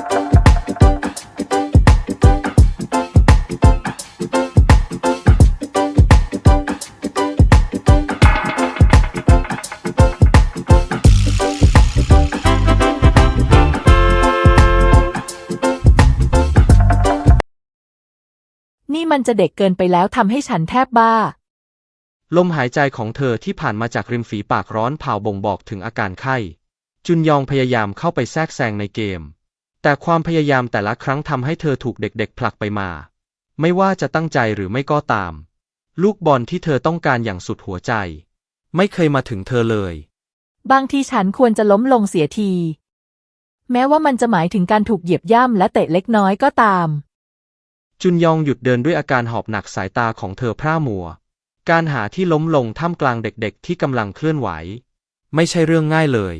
นี่มันจะเด็กเกินไปแล้วทำให้ฉันแทบบ้า ลมหายใจของเธอที่ผ่านมาจากริมฝีปากร้อนเผาบ่งบอกถึงอาการไข้ จุนยองพยายามเข้าไปแทรกแซงในเกม แต่ความพยายามแต่ละครั้งทำให้เธอถูกเด็กๆ ผลักไปมา ไม่ว่าจะตั้งใจหรือไม่ก็ตาม ลูกบอลที่เธอต้องการอย่างสุดหัวใจ ไม่เคยมาถึงเธอเลย บางทีฉันควรจะล้มลงเสียที แม้ว่ามันจะหมายถึงการถูกเหยียบย่ำและเตะเล็กน้อยก็ตาม จุนยองหยุดเดินด้วยอาการหอบหนักสายตาของเธอพร่ามัว การหาที่ล้มลงท่ามกลางเด็กๆ ที่กำลังเคลื่อนไหว ไม่ใช่เรื่องง่ายเลย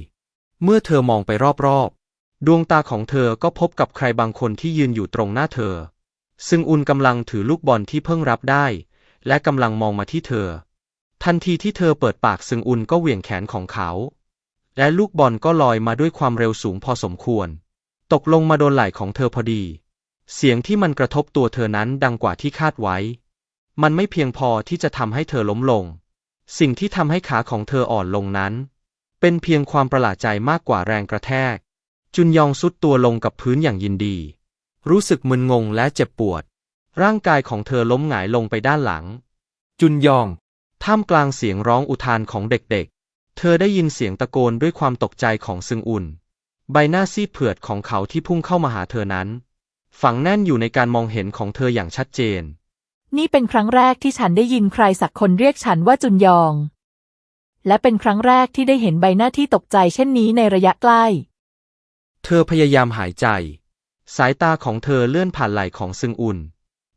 เมื่อเธอมองไปรอบๆ ดวงตาของเธอก็พบกับใครบางคนที่ยืนอยู่ตรงหน้าเธอ ซึ่งอุนกำลังถือลูกบอลที่เพิ่งรับได้ และกำลังมองมาที่เธอ ทันทีที่เธอเปิดปากซึงอุนก็เหวี่ยงแขนของเขา และลูกบอลก็ลอยมาด้วยความเร็วสูงพอสมควร ตกลงมาโดนไหล่ของเธอพอดี เสียงที่มันกระทบตัวเธอนั้นดังกว่าที่คาดไว้ มันไม่เพียงพอที่จะทำให้เธอล้มลง สิ่งที่ทำให้ขาของเธออ่อนลงนั้น เป็นเพียงความประหลาดใจมากกว่าแรงกระแทก จุนยองซุดตัวลงกับพื้นอย่างยินดี รู้สึกมึนงงและเจ็บปวด ร่างกายของเธอล้มหงายลงไปด้านหลัง จุนยอง ท่ามกลางเสียงร้องอุทานของเด็กๆ เธอได้ยินเสียงตะโกนด้วยความตกใจของซึงอุน ใบหน้าซีดเผือดของเขาที่พุ่งเข้ามาหาเธอนั้น ฝังแน่นอยู่ในการมองเห็นของเธออย่างชัดเจน นี่เป็นครั้งแรกที่ฉันได้ยินใครสักคนเรียกฉันว่าจุนยอง และเป็นครั้งแรกที่ได้เห็นใบหน้าที่ตกใจเช่นนี้ในระยะใกล้ เธอพยายามหายใจ สายตาของเธอเลื่อนผ่านไหล่ของซึงอุน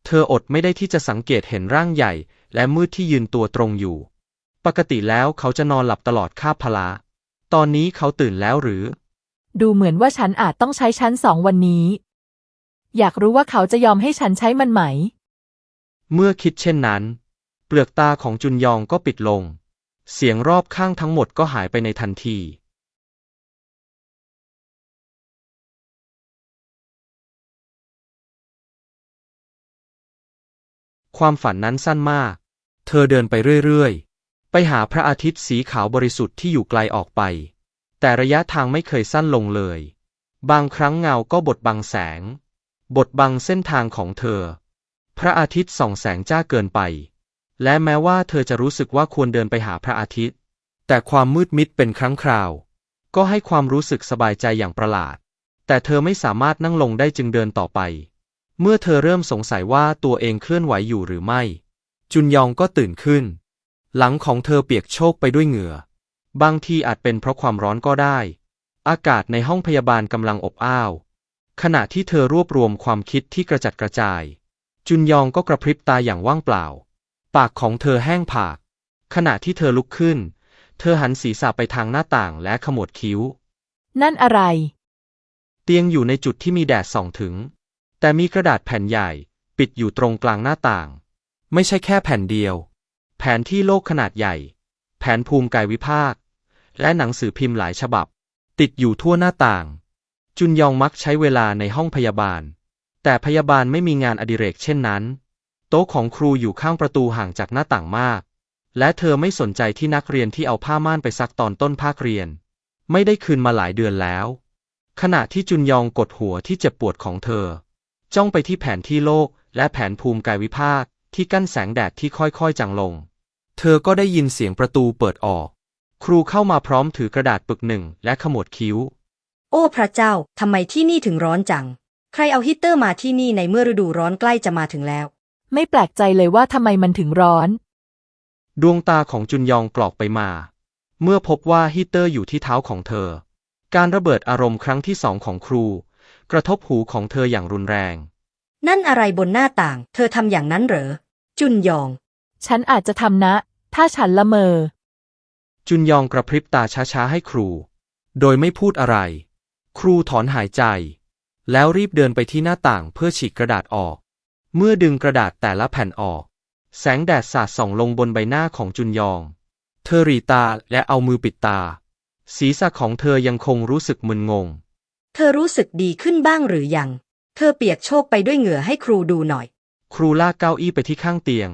เธออดไม่ได้ที่จะสังเกตเห็นร่างใหญ่ และมืดที่ยืนตัวตรงอยู่ ปกติแล้วเขาจะนอนหลับตลอดคาบพลา ตอนนี้เขาตื่นแล้วหรือ ดูเหมือนว่าฉันอาจต้องใช้ชั้นสองวันนี้ อยากรู้ว่าเขาจะยอมให้ฉันใช้มันไหม เมื่อคิดเช่นนั้น เปลือกตาของจุนยองก็ปิดลง เสียงรอบข้างทั้งหมดก็หายไปในทันที ความฝันนั้นสั้นมาก เธอเดินไปเรื่อยๆ ไปหาพระอาทิตย์สีขาวบริสุทธิ์ที่อยู่ไกลออกไป แต่ระยะทางไม่เคยสั้นลงเลย บางครั้งเงาก็บดบังแสง บดบังเส้นทางของเธอ พระอาทิตย์ส่องแสงจ้าเกินไป และแม้ว่าเธอจะรู้สึกว่าควรเดินไปหาพระอาทิตย์ แต่ความมืดมิดเป็นครั้งคราว ก็ให้ความรู้สึกสบายใจอย่างประหลาด แต่เธอไม่สามารถนั่งลงได้จึงเดินต่อไป เมื่อเธอเริ่มสงสัยว่าตัวเองเคลื่อนไหวอยู่หรือไม่ จุนยองก็ตื่นขึ้น หลังของเธอเปียกโชกไปด้วยเหงื่อ บางทีอาจเป็นเพราะความร้อนก็ได้ อากาศในห้องพยาบาลกำลังอบอ้าว ขณะที่เธอรวบรวมความคิดที่กระจัดกระจาย จุนยองก็กระพริบตาอย่างว่างเปล่า ปากของเธอแห้งผาก ขณะที่เธอลุกขึ้น เธอหันศีรษะไปทางหน้าต่างและขมวดคิ้ว นั่นอะไร เตียงอยู่ในจุดที่มีแดดส่องถึง แต่มีกระดาษแผ่นใหญ่ ปิดอยู่ตรงกลางหน้าต่าง ไม่ใช่แค่แผ่นเดียว แผนที่โลกขนาดใหญ่ แผนภูมิกายวิภาค และหนังสือพิมพ์หลายฉบับ ติดอยู่ทั่วหน้าต่าง จุนยองมักใช้เวลาในห้องพยาบาล แต่พยาบาลไม่มีงานอดิเรกเช่นนั้น โต๊ะของครูอยู่ข้างประตูห่างจากหน้าต่างมาก และเธอไม่สนใจที่นักเรียนที่เอาผ้าม่านไปซักตอนต้นภาคเรียน ไม่ได้คืนมาหลายเดือนแล้ว ขณะที่จุนยองกดหัวที่เจ็บปวดของเธอ จ้องไปที่แผนที่โลกและแผนภูมิกายวิภาคที่กั้นแสงแดดที่ค่อยๆจางลง เธอก็ได้ยินเสียงประตูเปิดออก ครูเข้ามาพร้อมถือกระดาษปึกหนึ่งและขมวดคิ้ว โอ้พระเจ้า ทำไมที่นี่ถึงร้อนจัง ใครเอาฮีตเตอร์มาที่นี่ในเมื่อฤดูร้อนใกล้จะมาถึงแล้ว ไม่แปลกใจเลยว่าทำไมมันถึงร้อน ดวงตาของจุนยองกรอกไปมา เมื่อพบว่าฮีตเตอร์อยู่ที่เท้าของเธอ การระเบิดอารมณ์ครั้งที่สองของครู กระทบหูของเธออย่างรุนแรง นั่นอะไรบนหน้าต่าง เธอทำอย่างนั้นเหรอ จุนยอง ฉันอาจจะทำนะ ถ้าฉันละเมอ จุนยองกระพริบตาช้าๆให้ครู โดยไม่พูดอะไร ครูถอนหายใจ แล้วรีบเดินไปที่หน้าต่างเพื่อฉีกกระดาษออก เมื่อดึงกระดาษแต่ละแผ่นออก แสงแดดสาดส่องลงบนใบหน้าของจุนยอง เธอหรีตาและเอามือปิดตา ศีรษะของเธอยังคงรู้สึกมึนงง เธอรู้สึกดีขึ้นบ้างหรือยังเธ อเปียกโชกไปด้วยเหงื่อให้ครูดูหน่อย ครูลากเก้าอี้ไปที่ข้างเตียง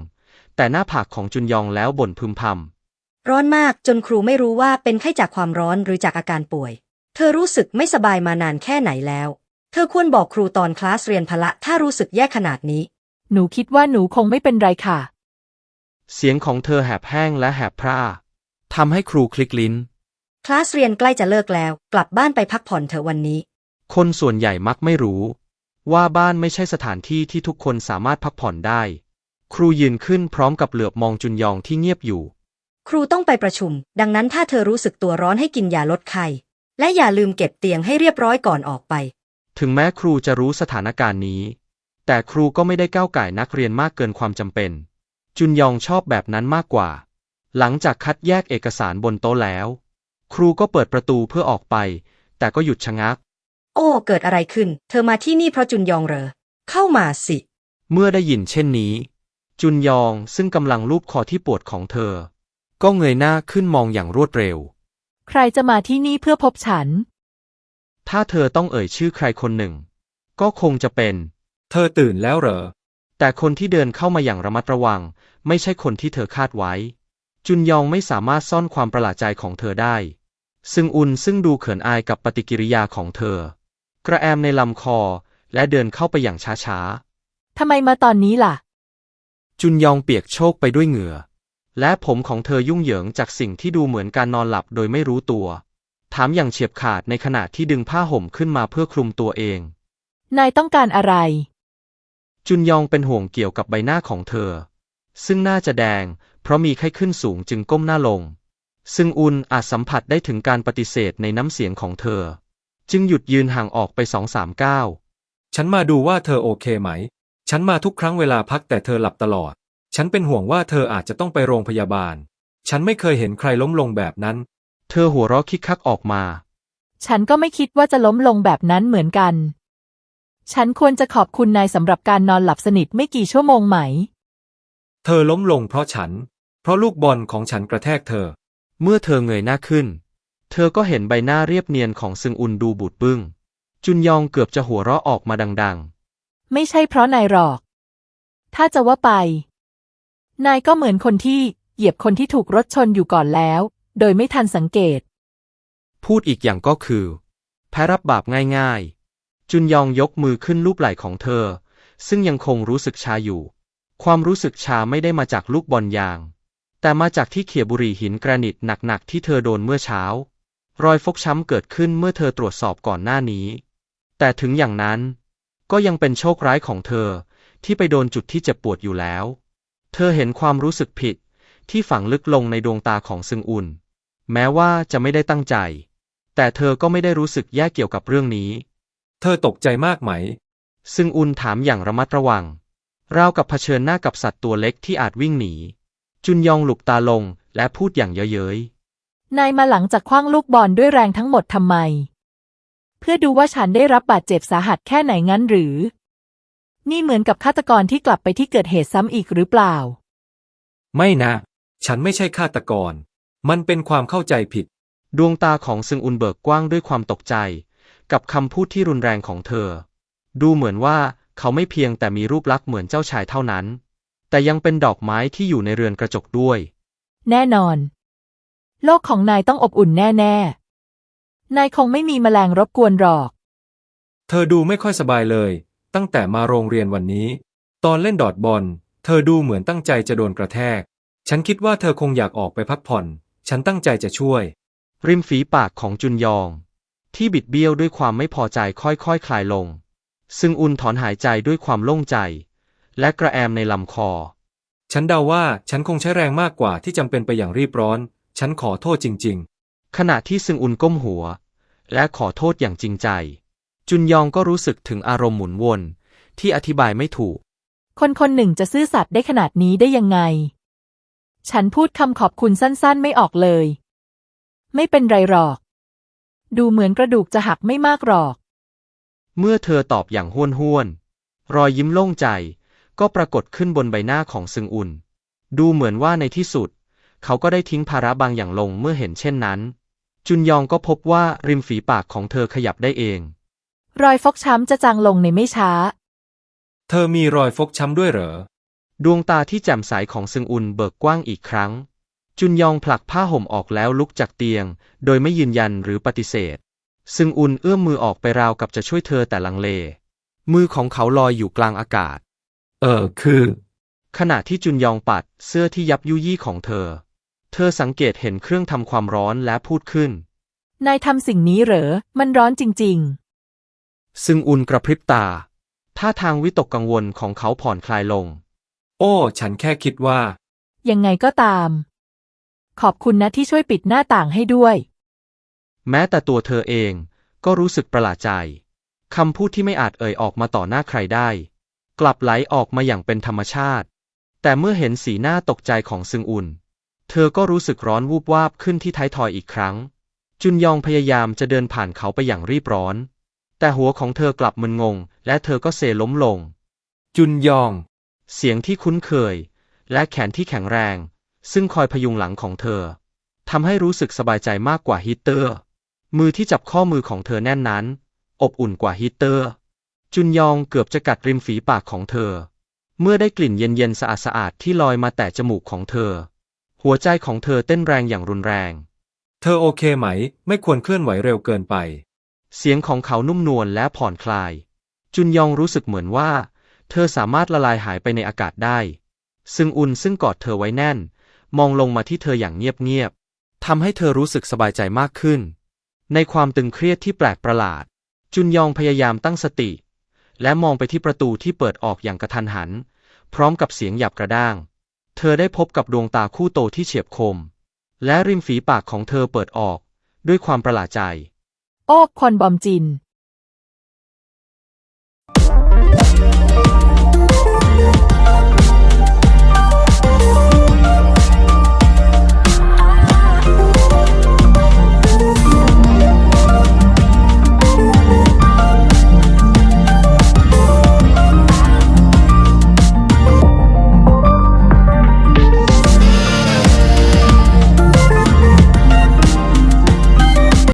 แต่หน้าผากของจุนยองแล้วบ่นพึมพำ ร้อนมากจนครูไม่รู้ว่าเป็นไข้จากความร้อนหรือจากอาการป่วย เธอรู้สึกไม่สบายมานานแค่ไหนแล้ว เธอควรบอกครูตอนคลาสเรียนพละถ้ารู้สึกแย่ขนาดนี้ หนูคิดว่าหนูคงไม่เป็นไรค่ะ เสียงของเธอแหบแห้งและแหบพร่าทำให้ครูคลิกลิ้น คลาสเรียนใกล้จะเลิกแล้ว กลับบ้านไปพักผ่อนเถอะวันนี้ คนส่วนใหญ่มักไม่รู้ ว่าบ้านไม่ใช่สถานที่ที่ทุกคนสามารถพักผ่อนได้ ครูยืนขึ้นพร้อมกับเหลือบมองจุนยองที่เงียบอยู่ ครูต้องไปประชุม ดังนั้นถ้าเธอรู้สึกตัวร้อนให้กินยาลดไข้และอย่าลืมเก็บเตียงให้เรียบร้อยก่อนออกไป ถึงแม้ครูจะรู้สถานการณ์นี้ แต่ครูก็ไม่ได้ก้าวไก่ายนักเรียนมากเกินความจำเป็น จุนยองชอบแบบนั้นมากกว่า หลังจากคัดแยกเอกสารบนโต๊ะแล้ว ครูก็เปิดประตูเพื่อออกไป แต่ก็หยุดชะงัก โอ้ เกิดอะไรขึ้น เธอมาที่นี่เพราะจุนยองเหรอ เข้ามาสิ เมื่อได้ยินเช่นนี้ จุนยองซึ่งกำลังลูบคอที่ปวดของเธอ ก็เงยหน้าขึ้นมองอย่างรวดเร็ว ใครจะมาที่นี่เพื่อพบฉัน ถ้าเธอต้องเอ่ยชื่อใครคนหนึ่ง ก็คงจะเป็น เธอตื่นแล้วเหรอ แต่คนที่เดินเข้ามาอย่างระมัดระวัง ไม่ใช่คนที่เธอคาดไว้ จุนยองไม่สามารถซ่อนความประหลาดใจของเธอได้ ซึ่งอุนซึ่งดูเขินอายกับปฏิกิริยาของเธอ กระแอมในลำคอ และเดินเข้าไปอย่างช้าทำไมมาตอนนี้ล่ะ ๆ จุนยองเปียกโชกไปด้วยเหงื่อ และผมของเธอยุ่งเหยิงจากสิ่งที่ดูเหมือนการนอนหลับโดยไม่รู้ตัว ถามอย่างเฉียบขาดในขณะที่ดึงผ้าห่มขึ้นมาเพื่อคลุมตัวเอง นายต้องการอะไร จุนยองเป็นห่วงเกี่ยวกับใบหน้าของเธอ ซึ่งน่าจะแดง เพราะมีไข้ขึ้นสูงจึงก้มหน้าลง ซึ่งอุนอาจสัมผัสได้ถึงการปฏิเสธในน้ำเสียงของเธอ จึงหยุดยืนห่างออกไปสองสามก้าวฉันมาดูว่าเธอโอเคไหม ฉันมาทุกครั้งเวลาพักแต่เธอหลับตลอด ฉันเป็นห่วงว่าเธออาจจะต้องไปโรงพยาบาล ฉันไม่เคยเห็นใครล้มลงแบบนั้น เธอหัวเราะคิกคักออกมา ฉันก็ไม่คิดว่าจะล้มลงแบบนั้นเหมือนกัน ฉันควรจะขอบคุณนายสำหรับการนอนหลับสนิทไม่กี่ชั่วโมงไหม เธอล้มลงเพราะฉัน เพราะลูกบอลของฉันกระแทกเธอ เมื่อเธอเงยหน้าขึ้น เธอก็เห็นใบหน้าเรียบเนียนของซึงอุนดูบูดบึ้ง จุนยองเกือบจะหัวเราะออกมาดังไม่ใช่เพราะนายหรอก ถ้าจะว่าไป นายก็เหมือนคนที่เหยียบคนที่ถูกรถชนอยู่ก่อนแล้ว โดยไม่ทันสังเกตๆพูดอีกอย่างก็คือ แพ้รับบาปง่ายๆ จุนยองยกมือขึ้นลูบไหล่ของเธอ ซึ่งยังคงรู้สึกชาอยู่ ความรู้สึกชาไม่ได้มาจากลูกบอลยาง แต่มาจากที่เขี่ยบุหรี่หินแกรนิตหนักๆที่เธอโดนเมื่อเช้า รอยฟกช้ำเกิดขึ้นเมื่อเธอตรวจสอบก่อนหน้านี้ แต่ถึงอย่างนั้น ก็ยังเป็นโชคร้ายของเธอที่ไปโดนจุดที่เจ็บปวดอยู่แล้ว เธอเห็นความรู้สึกผิดที่ฝังลึกลงในดวงตาของซึงอุนแม้ว่าจะไม่ได้ตั้งใจ แต่เธอก็ไม่ได้รู้สึกแย่เกี่ยวกับเรื่องนี้ เธอตกใจมากไหม ซึงอุนถามอย่างระมัดระวัง ราวกับเผชิญหน้ากับสัตว์ตัวเล็กที่อาจวิ่งหนี จุนยองหลุบตาลงและพูดอย่างเย้ย นายมาหลังจากคว้างลูกบอลด้วยแรงทั้งหมดทำไม เพื่อดูว่าฉันได้รับบาดเจ็บสาหัสแค่ไหนงั้นหรือ นี่เหมือนกับฆาตกรที่กลับไปที่เกิดเหตุซ้ำอีกหรือเปล่า ไม่นะ ฉันไม่ใช่ฆาตกร มันเป็นความเข้าใจผิดๆดวงตาของซึงอุนเบิกกว้างด้วยความตกใจ กับคำพูดที่รุนแรงของเธอ ดูเหมือนว่าเขาไม่เพียงแต่มีรูปลักษณ์เหมือนเจ้าชายเท่านั้น แต่ยังเป็นดอกไม้ที่อยู่ในเรือนกระจกด้วย แน่นอน โลกของนายต้องอบอุ่นแน่ๆ นายคงไม่มีแมลงรบกวนหรอก เธอดูไม่ค่อยสบายเลย ตั้งแต่มาโรงเรียนวันนี้ ตอนเล่นดอดบอล เธอดูเหมือนตั้งใจจะโดนกระแทก ฉันคิดว่าเธอคงอยากออกไปพักผ่อน ฉันตั้งใจจะช่วย ริมฝีปากของจุนยอง ที่บิดเบี้ยวด้วยความไม่พอใจค่อยๆคคลายลง ซึ่งอุนถอนหายใจด้วยความโล่งใจ และกระแอมในลำคอ ฉันเดาว่าฉันคงใช้แรงมากกว่าที่จำเป็นไปอย่างรีบร้อน ฉันขอโทษจริงขณะที่ซึงอุนก้มหัว และขอโทษอย่างจริงใจ จุนยองก็รู้สึกถึงอารมณ์หมุนวน ที่อธิบายไม่ถูก คนคนหนึ่งจะซื่อสัตย์ได้ขนาดนี้ได้ยังไง ฉันพูดคำขอบคุณสั้นๆ ไม่ออกเลย ไม่เป็นไรหรอก ดูเหมือนกระดูกจะหักไม่มากหรอก เมื่อเธอตอบอย่างห้วนห้วนๆรอยยิ้มโล่งใจก็ปรากฏขึ้นบนใบหน้าของซึงอุน ดูเหมือนว่าในที่สุด เขาก็ได้ทิ้งภาระบางอย่างลงเมื่อเห็นเช่นนั้น จุนยองก็พบว่าริมฝีปากของเธอขยับได้เอง รอยฟกช้ำจะจางลงในไม่ช้า เธอมีรอยฟกช้ำด้วยเหรอ ดวงตาที่แจ่มใสของซึงอุนเบิกกว้างอีกครั้ง จุนยองผลักผ้าห่มออกแล้วลุกจากเตียง โดยไม่ยืนยันหรือปฏิเสธ ซึงอุนเอื้อมมือออกไปราวกับจะช่วยเธอแต่ลังเล มือของเขาลอยอยู่กลางอากาศ เออคือ ขณะที่จุนยองปัดเสื้อที่ยับยุยี่ของเธอ เธอสังเกตเห็นเครื่องทำความร้อนและพูดขึ้น นายทำสิ่งนี้เหรอ มันร้อนจริงซึงอุนกระพริบตา ท่าทางวิตกกังวลของเขาผ่อนคลายลง โอ้ ฉันแค่คิดว่าๆยังไงก็ตาม ขอบคุณนะที่ช่วยปิดหน้าต่างให้ด้วย แม้แต่ตัวเธอเองก็รู้สึกประหลาดใจ คำพูดที่ไม่อาจเอ่ยออกมาต่อหน้าใครได้ กลับไหลออกมาอย่างเป็นธรรมชาติ แต่เมื่อเห็นสีหน้าตกใจของซึงอุน เธอก็รู้สึกร้อนวูบวาบขึ้นที่ท้ายทอยอีกครั้ง จุนยองพยายามจะเดินผ่านเขาไปอย่างรีบร้อน แต่หัวของเธอกลับมึนงง และเธอก็เซล้มลง จุนยอง เสียงที่คุ้นเคย และแขนที่แข็งแรง ซึ่งคอยพยุงหลังของเธอทำให้รู้สึกสบายใจมากกว่าฮีตเตอร์ มือที่จับข้อมือของเธอแน่นนั้น อบอุ่นกว่าฮีตเตอร์ จุนยองเกือบจะกัดริมฝีปากของเธอ เมื่อได้กลิ่นเย็นๆสะอาดๆที่ลอยมาแต่จมูกของเธอ หัวใจของเธอเต้นแรงอย่างรุนแรง เธอโอเคไหม ไม่ควรเคลื่อนไหวเร็วเกินไป เสียงของเขานุ่มนวลและผ่อนคลาย จุนยองรู้สึกเหมือนว่า เธอสามารถละลายหายไปในอากาศได้ ซึ่งอุนซึ่งกอดเธอไว้แน่น มองลงมาที่เธออย่างเงียบๆทำให้เธอรู้สึกสบายใจมากขึ้น ในความตึงเครียดที่แปลกประหลาด จุนยองพยายามตั้งสติ และมองไปที่ประตูที่เปิดออกอย่างกระทันหัน พร้อมกับเสียงหยาบกระด้าง เธอได้พบกับดวงตาคู่โตที่เฉียบคม และริมฝีปากของเธอเปิดออก ด้วยความประหลาดใจ โอ้คนบอมจิน